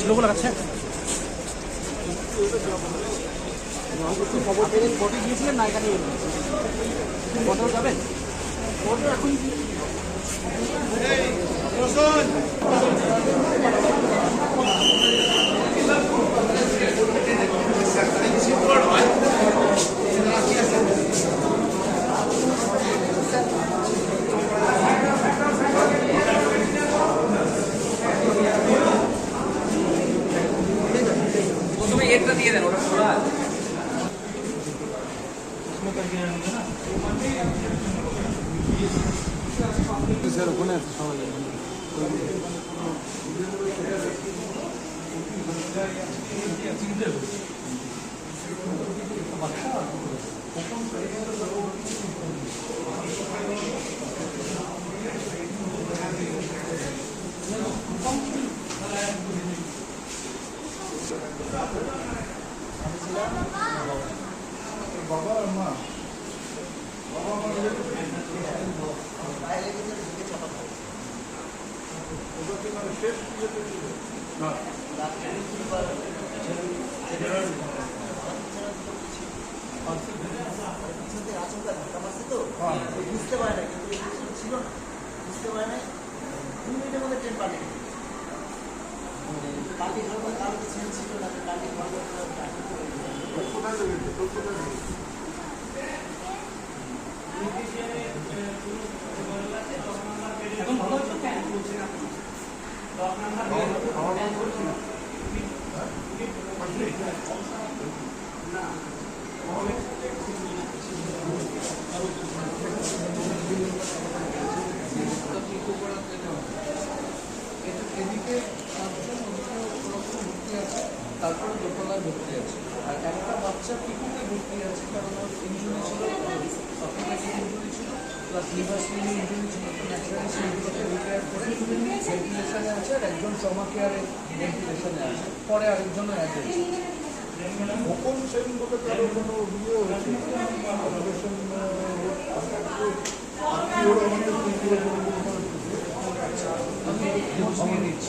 Logo লাগাচ্ছে খবর পেলেন ভোটে গিয়েছিলেন না এখানে ভোটেও যাবেন প্রথমে सर कोण आहे এরটা দিয়ে দেন ওটা খোলা আছে। বুঝতে পারে না কিন্তু ছিল না বুঝতে পারে না দু মিনিটের মধ্যে ট্রেন পাল্টে পাল্টে যাওয়ার পর কারও ছিল না পাল্টে যাওয়ার এদিকে পাঁচজন ওদিকে ওরকম ভর্তি আছে তারপরে দোতলায় ভর্তি আছে। আর একটা বাচ্চা পিকুতে ভর্তি আছে কারণ ওর ইঞ্জুরি ছিল অটোমেটিক ইঞ্জুরি ছিল প্লাস লিভার ইঞ্জুরি ছিল তো ন্যাচারালি সেইগুলোকে রিপেয়ার করে ভেন্টিলেশনে আছে আর একজন ট্রমা কেয়ারে ভেন্টিলেশনে আছে পরে আরেকজন অ্যাড হয়েছে। কখন সেদিন বলে কারও কোনো হয়েছে? অপারেশন আমি নোটস নিয়ে নিচ্ছি।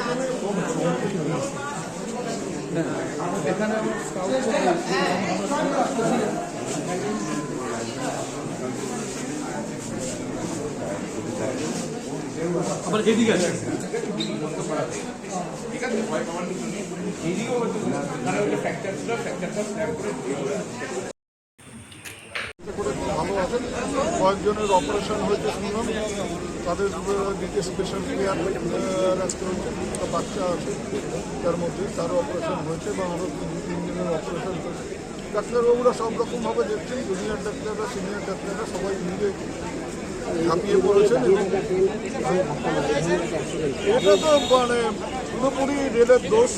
যাদের অপারেশন হচ্ছে আছে এখানে আমার স্কাউট আবার এদিকে আছে করে ভালো আছেন কয়েকজনের অপারেশন হয়েছে শুনলাম তাদের দিকে স্পেশাল কেয়ার রাখতে হচ্ছে একটা বাচ্চা আছে, তার মধ্যে তারও অপারেশন হয়েছে বা আরও তিন, তিনজনের অপারেশন হয়েছে ডাক্তারবাবুরা সব রকমভাবে দেখছেন জুনিয়র ডাক্তাররা সিনিয়র ডাক্তাররা সবাই মিলে ঝাঁপিয়ে পড়েছেন এটা তো মানে পুরোপুরি রেলের দোষ,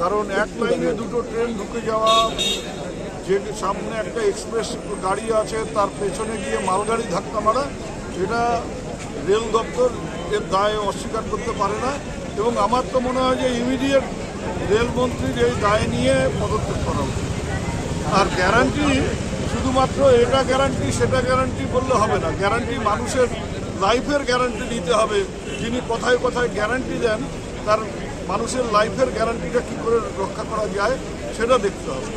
কারণ এক লাইনে দুটো ট্রেন ঢুকে যাওয়া যে সামনে একটা এক্সপ্রেস গাড়ি আছে, তার পেছনে গিয়ে মালগাড়ি ধাক্কা মারা, এটা রেল দপ্তর এর দায় অস্বীকার করতে পারে না এবং আমার তো মনে হয় যে ইমিডিয়েট রেলমন্ত্রীর এই দায় নিয়ে পদক্ষেপ করা উচিত। আর গ্যারান্টি শুধুমাত্র এটা গ্যারান্টি সেটা গ্যারান্টি বললে হবে না। গ্যারান্টি মানুষের লাইফের গ্যারান্টি দিতে হবে। যিনি কোথায় কোথায় গ্যারান্টি দেন, তার মানুষের লাইফের গ্যারান্টিটা কী করে রক্ষা করা যায়, সেটা দেখতে হবে।